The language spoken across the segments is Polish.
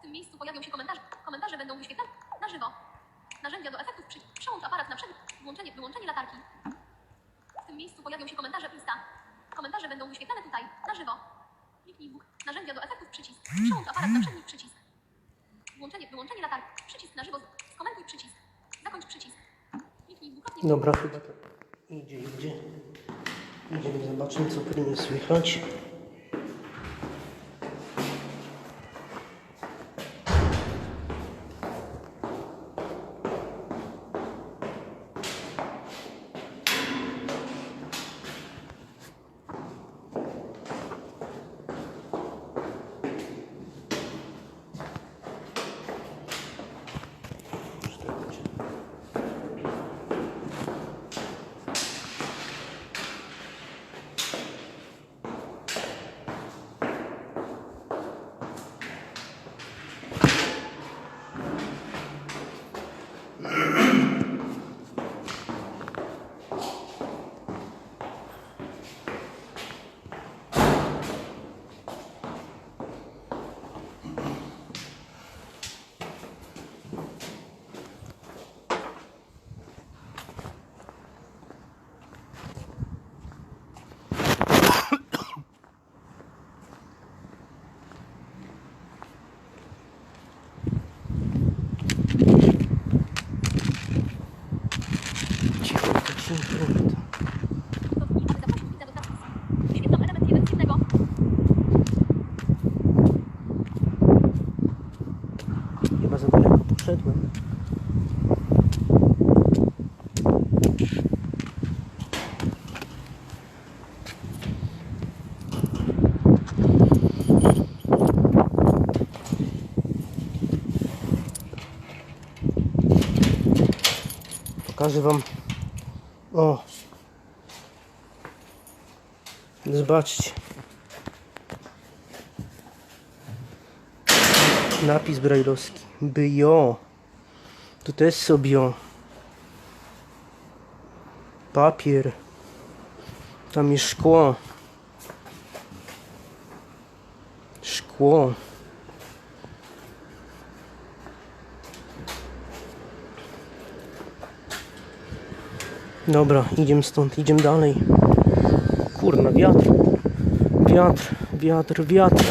W tym miejscu pojawią się komentarze. Komentarze będą wyświetlane na żywo. Narzędzia do efektów przy... Przełącz aparat na przed... Włączenie, wyłączenie latarki. W tym miejscu pojawią się komentarze lista. Komentarze będą wyświetlane tutaj, na żywo. Kliknij w narzędzia do efektów przycisk. Przełącz aparat na przedni przycisk. Włączenie, wyłączenie latarki. Przycisk na żywo. Skomentuj przycisk. Zakończ przycisk. Kliknij dwukrotnie. Dobra, chyba to idzie, idzie. Idziemy, zobaczymy co powinno słychać. Pokażę wam. O. Zobaczcie. Napis brajlowski. Bio. Tu też sobie. Papier. Tam jest szkło. Szkło. Dobra, idziemy stąd, idziemy dalej. Kurna, wiatr. Wiatr, wiatr, wiatr.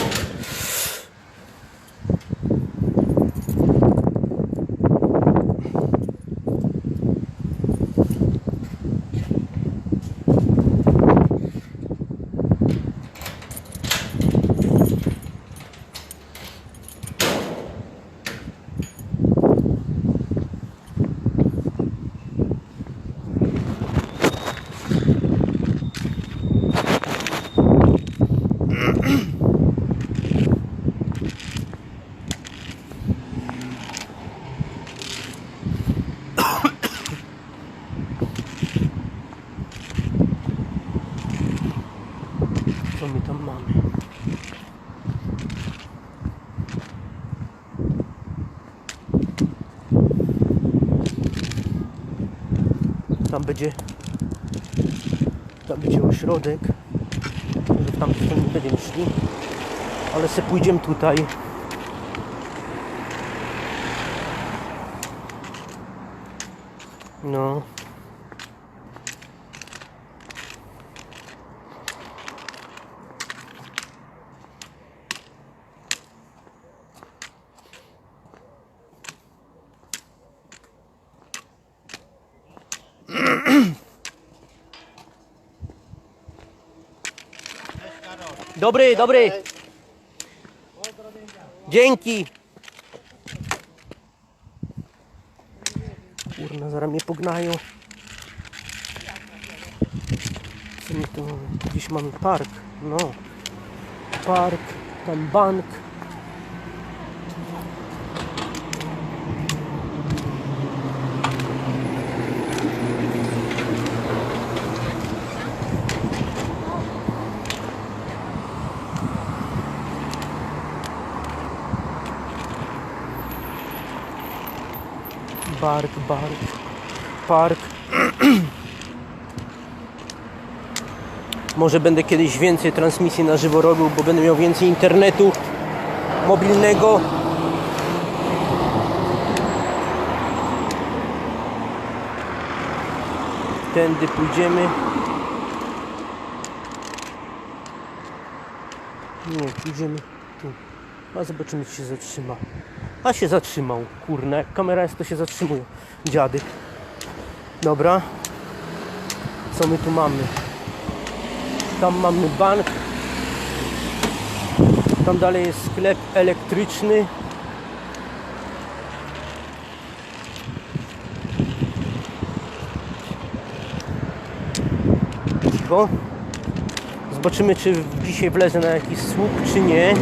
Co my tam mamy? Tam będzie ośrodek że w tamtej stronie nie będziemy szli. Ale se pójdziemy tutaj. No Dobry, dobry. Dzięki. Kurna, zaraz mnie pognają. Co tu mamy? Gdzieś mamy park. No. Park, tam bank. bark, bark, park. Może będę kiedyś więcej transmisji na żywo robił, bo będę miał więcej internetu mobilnego. Tędy pójdziemy. Nie, pójdziemy tu. A zobaczymy, czy się zatrzyma. A się zatrzymał, kurna. Jak kamera jest, to się zatrzymuje. Dziady. Dobra. Co my tu mamy? Tam mamy bank. Tam dalej jest sklep elektryczny. Cicho. Zobaczymy, czy dzisiaj wlezę na jakiś słup, czy nie.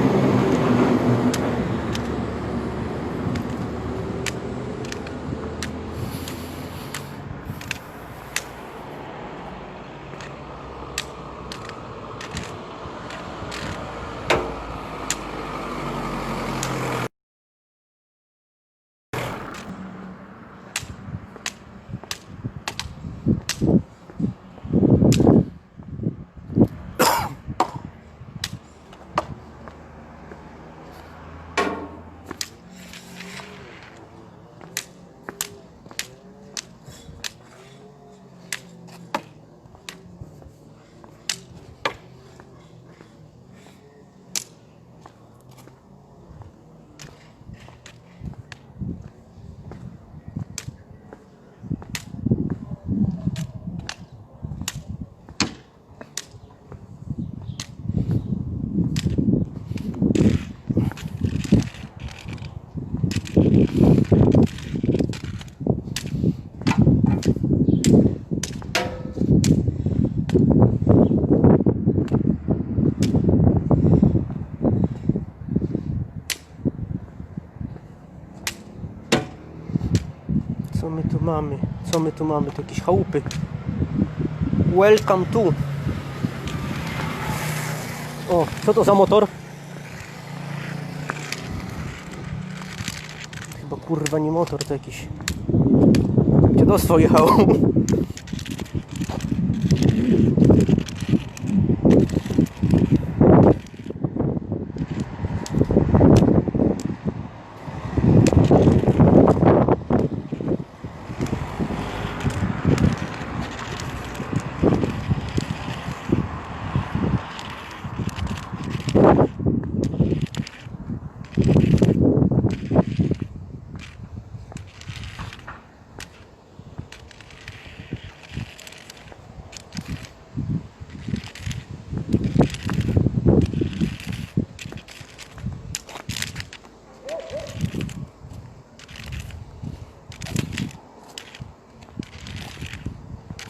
Co my tu mamy? Co my tu mamy? To jakieś chałupy. Welcome to. O, co to za motor? Chyba kurwa nie motor, to jakiś dziadostwo jechało.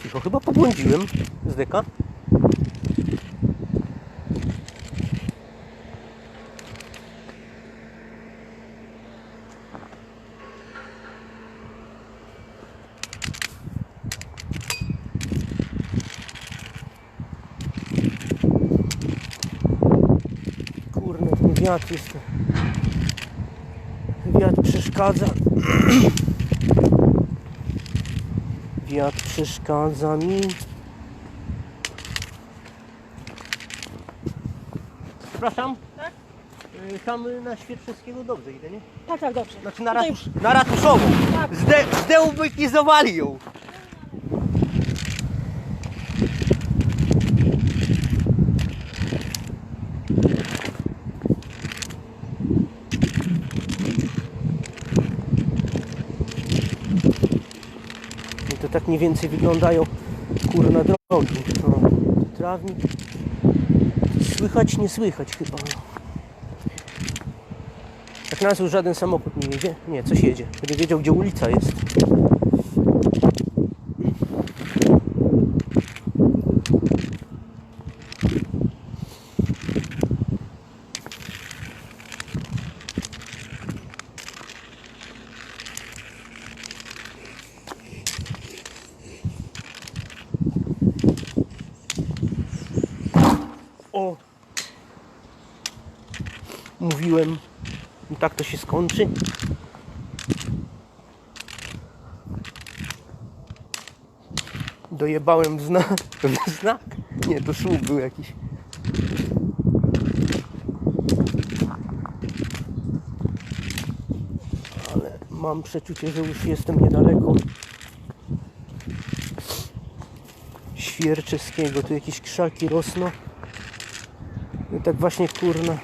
Cicho, pobłądziłem z deka. Kurna, ten wiatr jest. Wiatr przeszkadza. Wiatr przeszkadza mi. Przepraszam? Tak? Y, Tam y, na Świerczewskiego dobrze idę, nie? Tak, tak, dobrze. Znaczy na, ratusz, na ratuszową. Tak. Zde, zdeubekizowali ją. I to tak mniej więcej wyglądają kurna drogi. O, trawnik. Słychać, nie słychać chyba. Jak na nas już żaden samochód nie jedzie? Nie, coś jedzie. Będę wiedział, gdzie ulica jest. O! Mówiłem, i tak to się skończy. Dojebałem w znak. Znak? Nie, to szum był jakiś. Ale mam przeczucie, że już jestem niedaleko. Świerczeskiego. Tu jakieś krzaki rosną. I tak właśnie kurna.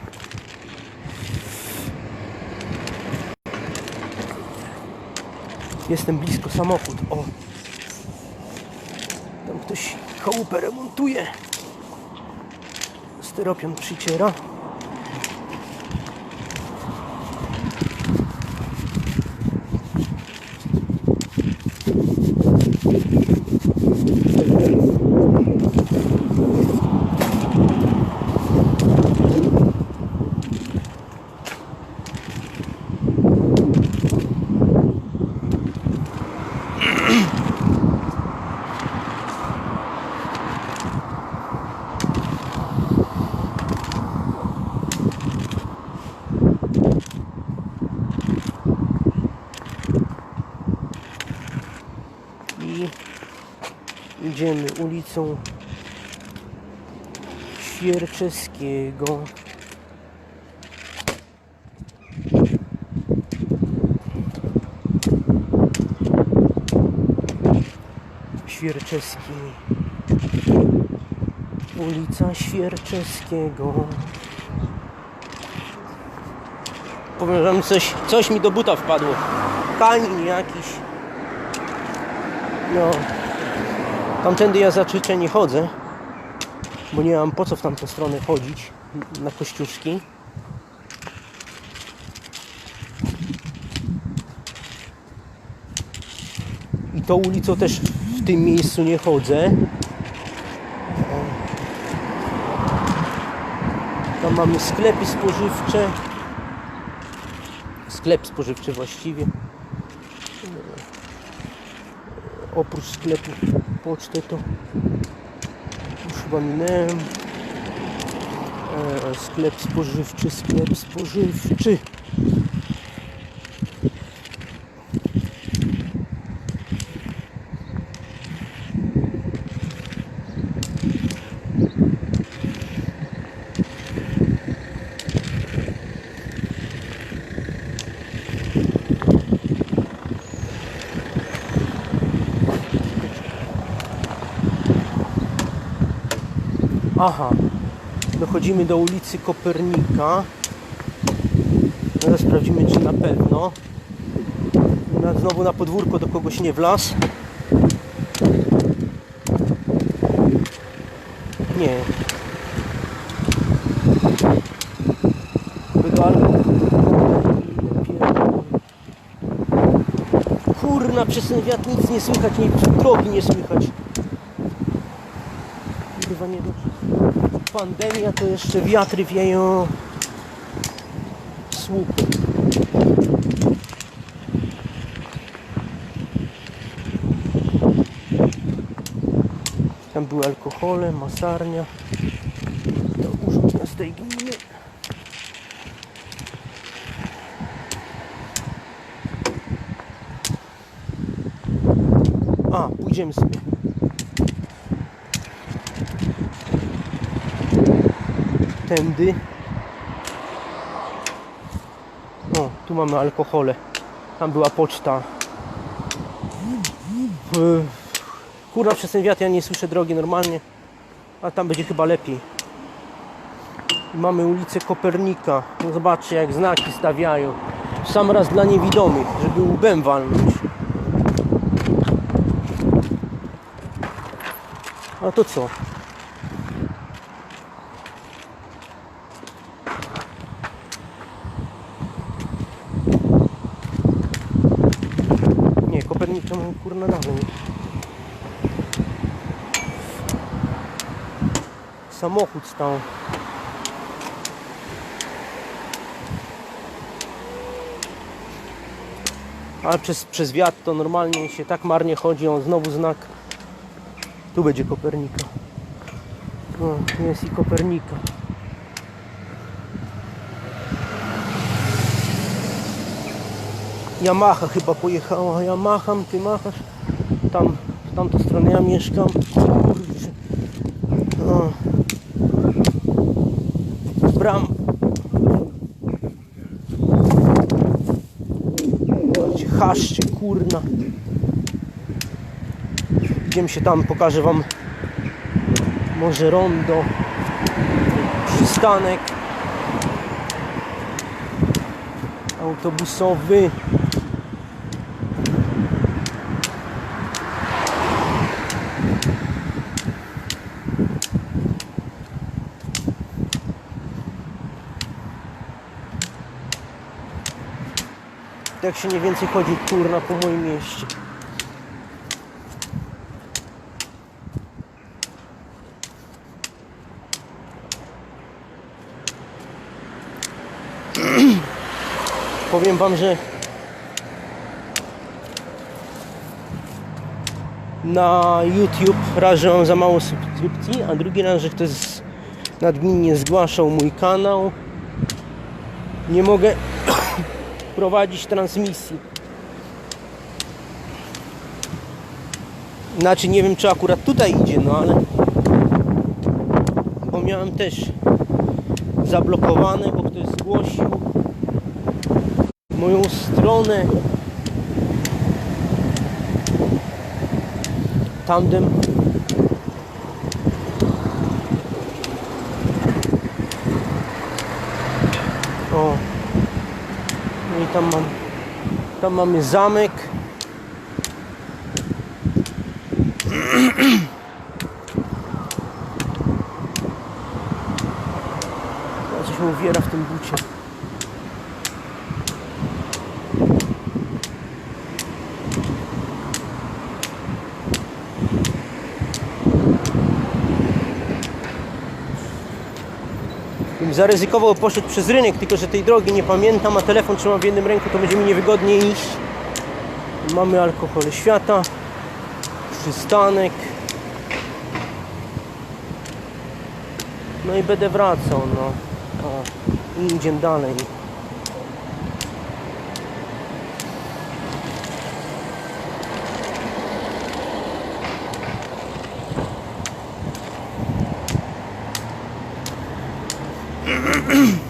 Jestem blisko samochód. O! Tam ktoś chałupę remontuje. Styropian przyciera. i idziemy ulicą Świerczeskiego. Świerczeski. Ulica Świerczeskiego. Powiem coś, coś mi do buta wpadło. Kanin jakiś. No. Tamtędy ja zazwyczaj nie chodzę, bo nie mam po co w tamtą stronę chodzić na kościuszki. I tą ulicą też w tym miejscu nie chodzę. Tam mamy sklepy spożywcze. Sklep spożywczy właściwie oprócz sklepu pocztę to już chyba minęłem. E, sklep spożywczy, sklep spożywczy Aha, dochodzimy do ulicy Kopernika. Teraz sprawdzimy, czy na pewno. Znowu na podwórko do kogoś nie wlazł. Nie. Kurna, przez ten wiatr nic nie słychać, nie, drogi nie słychać. Kurwa nie dobrze. Pandemia to jeszcze wiatry wieją. Słupy. Tam były alkohole, masarnia. To urząd nas tej gminy. A, pójdziemy sobie. Tędy. O, tu mamy alkohole. Tam była poczta. Yy, Kurwa, przez ten wiatr ja nie słyszę drogi normalnie. A tam będzie chyba lepiej. Mamy ulicę Kopernika. No zobaczcie, jak znaki stawiają. Sam raz dla niewidomych, żeby łbem walnąć. A to co? Nie, Kopernik czemu kurna nazwę nie? Samochód stał. Ale przez, przez wiatr to normalnie się tak marnie chodzi, on znowu znak. Tu będzie Kopernika. O, jest i Kopernika. Yamaha chyba pojechała. Yamaha, ty machasz. Tam, w tamtą stronę ja mieszkam. Bram. Zobaczcie, Chaszczy, kurna. Idziemy się tam, pokażę wam może rondo, przystanek autobusowy. Tak się nie więcej chodzi kurna po moim mieście. Powiem wam, że na YouTube raz, że mam za mało subskrypcji, a drugi raz, że ktoś nadminnie zgłaszał mój kanał. Nie mogę prowadzić transmisji. Znaczy nie wiem czy akurat tutaj idzie, no ale bo miałem też zablokowane, bo ktoś zgłosił moją stronę tandem o no i tam mam. Tam mamy zamek Ja coś mu uwiera w tym bucie Bym zaryzykował, poszedł przez rynek, tylko że tej drogi nie pamiętam, a telefon trzymam w jednym ręku, to będzie mi niewygodnie iść. Mamy alkohol świata, przystanek. No i będę wracał, no. O, i idziemy dalej. Mm-hmm.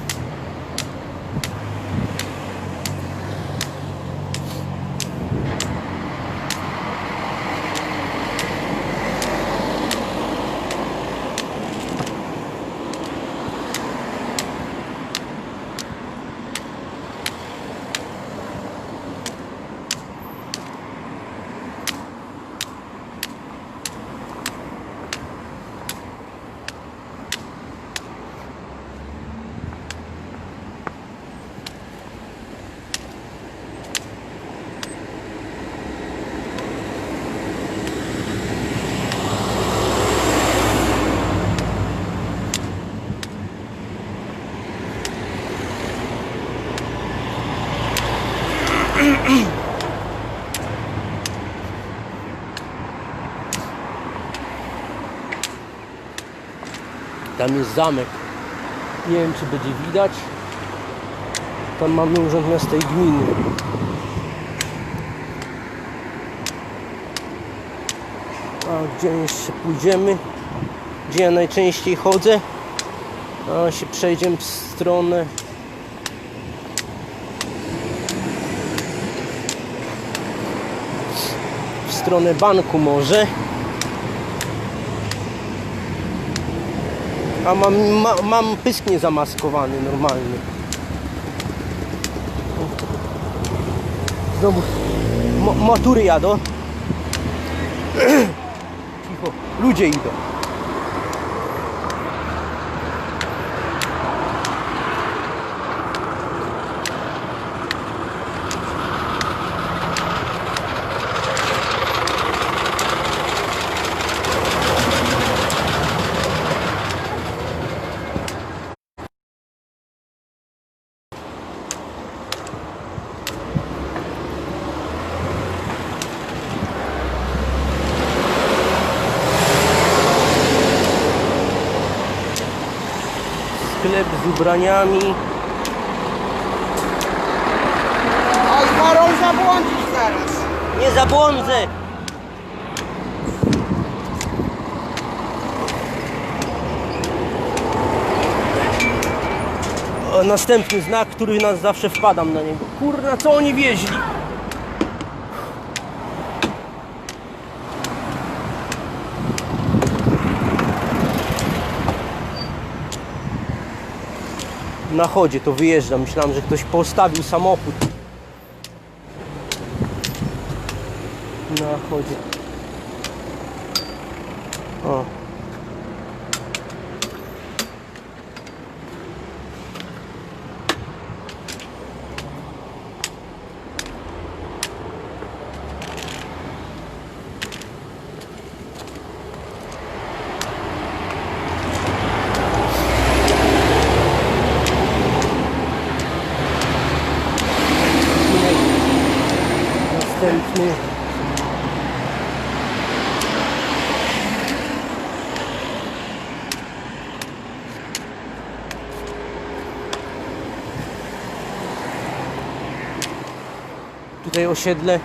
Tam jest zamek. Nie wiem czy będzie widać. Tam mamy urząd miasta i gminy. A gdzie jeszcze pójdziemy? Gdzie ja najczęściej chodzę? A się przejdziemy w stronę stronę banku może. A mam, ma, mam pysk niezamaskowany normalny. Znowu mo, motury jadą. Cicho, ludzie idą. Sklep z ubraniami. Oj, Karol, zabłądzisz zaraz. Nie zabłądzę! Następny znak, który nas zawsze wpadam na niego. Kurna, co oni wieźli? Na chodzie, to wyjeżdżam. Myślałem, że ktoś postawił samochód. Na chodzie. O. Następny. Tutaj osiedle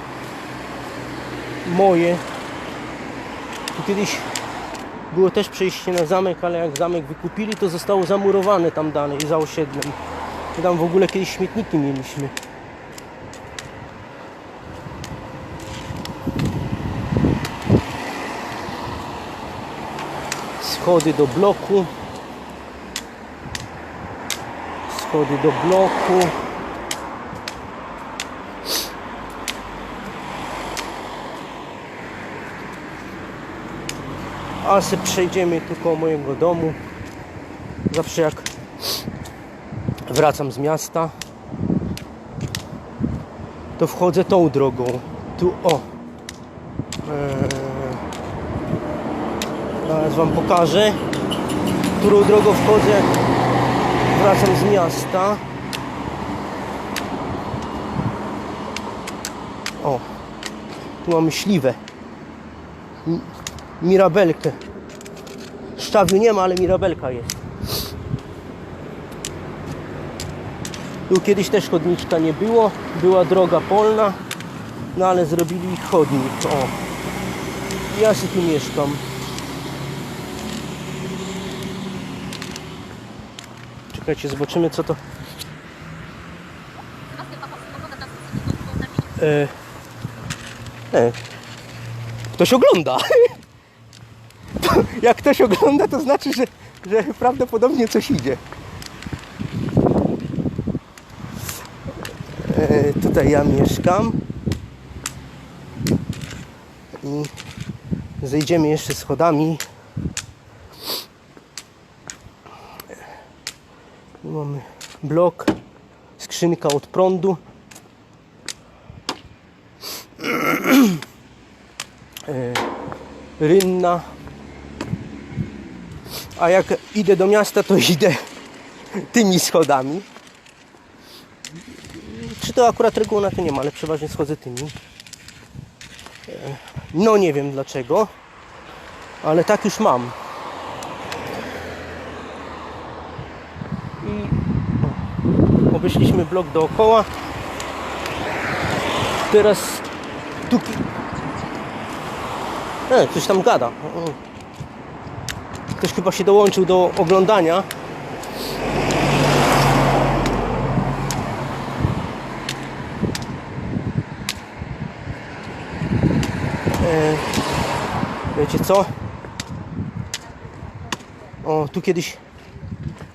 moje. Tu kiedyś było też przejście na zamek, ale jak zamek wykupili, to zostało zamurowane tam dalej za osiedlem. My Tam w ogóle kiedyś śmietniki mieliśmy. Schody do bloku. Schody do bloku. A se przejdziemy tu koło mojego domu. Zawsze jak wracam z miasta, to wchodzę tą drogą. Tu o. Eee, Zaraz Wam pokażę, którą drogą wchodzę, wracam z miasta. O, tu mamy śliwę. Mi- Mirabelkę. Szczawiu nie ma, ale mirabelka jest. Tu kiedyś też chodniczka nie było, była droga polna, no ale zrobili chodnik. O, ja się tu mieszkam. Czekajcie, zobaczymy co to. E, e, ktoś ogląda. Jak ktoś ogląda, to znaczy, że, że prawdopodobnie coś idzie. E, tutaj ja mieszkam. I zejdziemy jeszcze schodami. Tu mamy blok, skrzynka od prądu. E, rynna. A jak idę do miasta, to idę tymi schodami. Czy to akurat reguły na to nie ma, ale przeważnie schodzę tymi. E, No nie wiem dlaczego, ale tak już mam. I obeszliśmy blok dookoła. Teraz tu E, ktoś tam gada. Ktoś chyba się dołączył do oglądania. E, wiecie co? O, tu kiedyś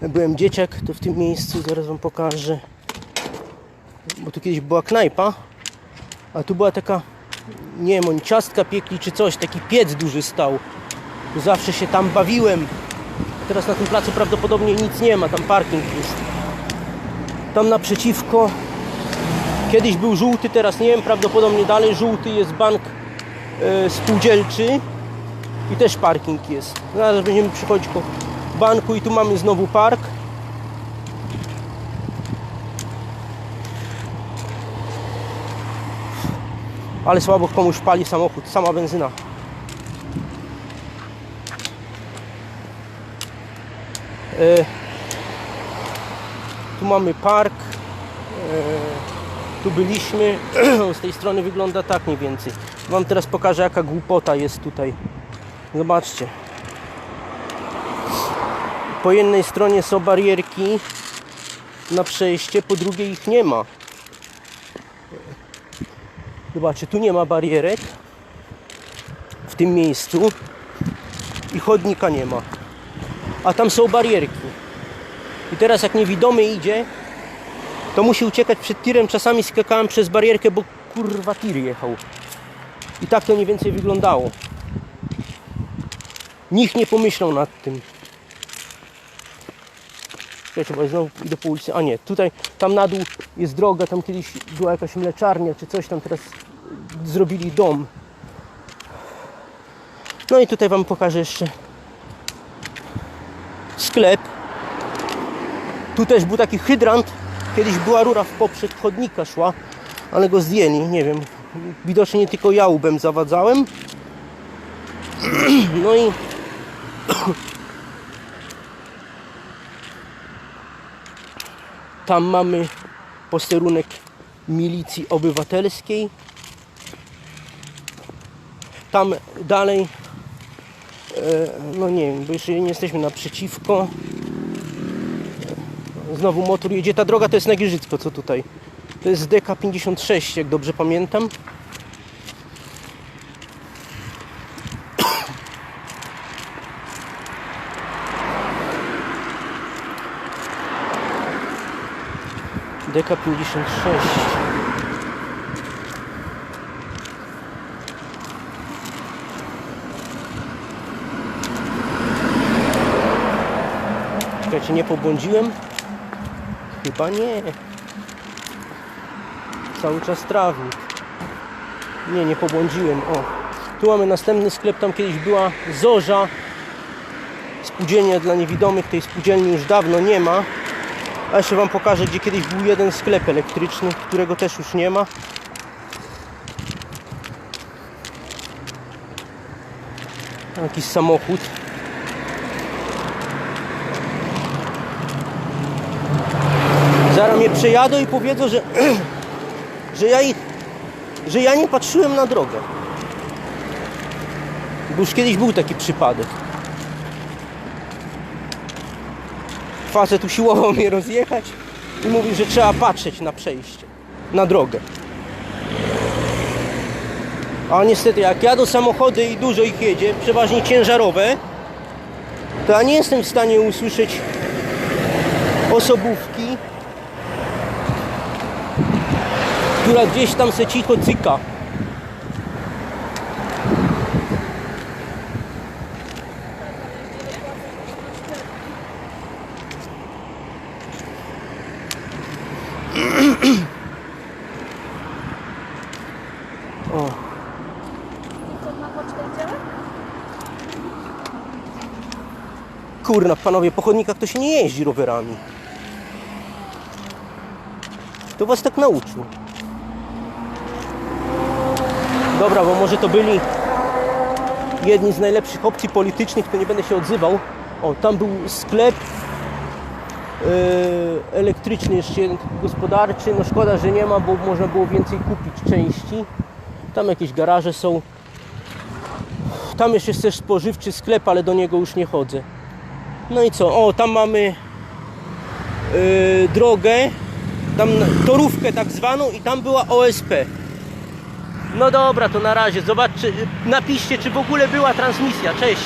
byłem dzieciak, to w tym miejscu zaraz wam pokażę. Bo tu kiedyś była knajpa, a tu była taka nie wiem, oni ciastka piekli czy coś, taki piec duży stał. Zawsze się tam bawiłem. Teraz na tym placu prawdopodobnie nic nie ma, tam parking jest. Tam naprzeciwko kiedyś był żółty, teraz nie wiem, prawdopodobnie dalej żółty jest bank e, spółdzielczy i też parking jest. Zaraz będziemy przychodzić po banku i tu mamy znowu park. Ale słabo komuś pali samochód, sama benzyna. Tu mamy park. E, tu byliśmy. Z tej strony wygląda tak mniej więcej. Wam teraz pokażę jaka głupota jest tutaj. Zobaczcie. Po jednej stronie są barierki na przejście, po drugiej ich nie ma. Zobaczcie, tu nie ma barierek w tym miejscu i chodnika nie ma. A tam są barierki. I teraz jak niewidomy idzie, to musi uciekać przed tirem. Czasami skakałem przez barierkę, bo kurwa tir jechał. I tak to mniej więcej wyglądało. Nikt nie pomyślał nad tym. Czekajcie, bo znowu idę po ulicy. A nie, tutaj, tam na dół jest droga, tam kiedyś była jakaś mleczarnia czy coś, tam teraz zrobili dom. No i tutaj Wam pokażę jeszcze sklep. Tu też był taki hydrant. Kiedyś była rura w poprzek chodnika szła, ale go zdjęli, nie wiem. Widocznie nie tylko ja łbem zawadzałem. No i tam mamy posterunek milicji obywatelskiej. Tam dalej no nie wiem, bo jeszcze nie jesteśmy naprzeciwko. Znowu motor jedzie. Ta droga to jest na Gierzycko, co tutaj? To jest DK56, jak dobrze pamiętam. DK56. Czekajcie, nie pobłądziłem? Chyba nie. Cały czas trawnik. Nie, nie pobłądziłem. O, tu mamy następny sklep. Tam kiedyś była Zorza. Spółdzielnia dla niewidomych. Tej spółdzielni już dawno nie ma. A jeszcze Wam pokażę, gdzie kiedyś był jeden sklep elektryczny, którego też już nie ma. Jakiś samochód. Zaraz mnie przejadą i powiedzą, że, że ja ich, że ja nie patrzyłem na drogę. Bo już kiedyś był taki przypadek. Facet tu siłował mnie rozjechać i mówił, że trzeba patrzeć na przejście, na drogę. A niestety, jak jadą samochody i dużo ich jedzie, przeważnie ciężarowe, to ja nie jestem w stanie usłyszeć osobówki, która gdzieś tam se cicho cyka. O. Kurna, panowie, po chodnikach to się nie jeździ rowerami. To was tak nauczył. Dobra, bo może to byli jedni z najlepszych opcji politycznych, to nie będę się odzywał. O, tam był sklep yy, elektryczny, jeszcze jeden gospodarczy. No szkoda, że nie ma, bo można było więcej kupić części. Tam jakieś garaże są. Tam jeszcze jest też spożywczy sklep, ale do niego już nie chodzę. No i co? O, tam mamy yy, drogę, tam torówkę tak zwaną i tam była OSP. No dobra, to na razie. Zobaczcie, napiszcie, czy w ogóle była transmisja. Cześć.